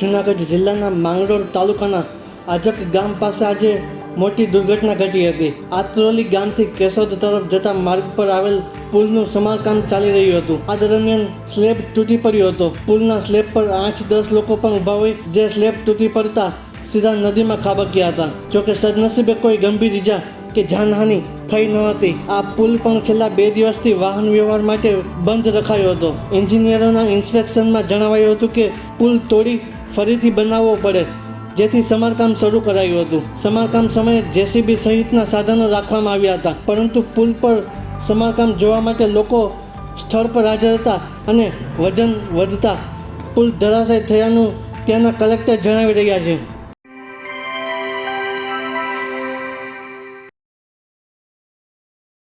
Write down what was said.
જૂનાગઢ જિલ્લાના માંગરોળ તાલુકાના આજક ગામ પાસે આજે મોટી દુર્ઘટના ઘટી હતી. આત્રોલી ગામથી કેશોદ તરફ જતા માર્ગ પર આવેલ પુલનું સમારકામ ચાલી રહ્યું હતું. આ દરમિયાન સ્લેબ તૂટી પડ્યો હતો. પુલના સ્લેબ પર આઠ દસ લોકો પણ ઊભા હોય, જે સ્લેબ તૂટી પડતા સીધા નદીમાં ખાબક્યા હતા. જોકે સદનસીબે કોઈ ગંભીર ઈજા કે જાનહાનિ થઈ ન હતી. આ પુલ પણ છેલ્લા બે દિવસથી વાહન વ્યવહાર માટે બંધ રખાયો હતો. એન્જિનિયરોના ઇન્સ્પેક્શનમાં જણાવાયું હતું કે પુલ તોડી ફરીથી બનાવવો પડે, જેથી સમારકામ શરૂ કરાયું હતું. સમારકામ સમયે જેસીબી સહિતના સાધનો રાખવામાં આવ્યા હતા, પરંતુ પુલ પર સમારકામ જોવા માટે લોકો સ્થળ પર હાજર હતા અને વજન વધતા પુલ ધરાશય થયાનું ત્યાંના કલેક્ટર જણાવી રહ્યા છે.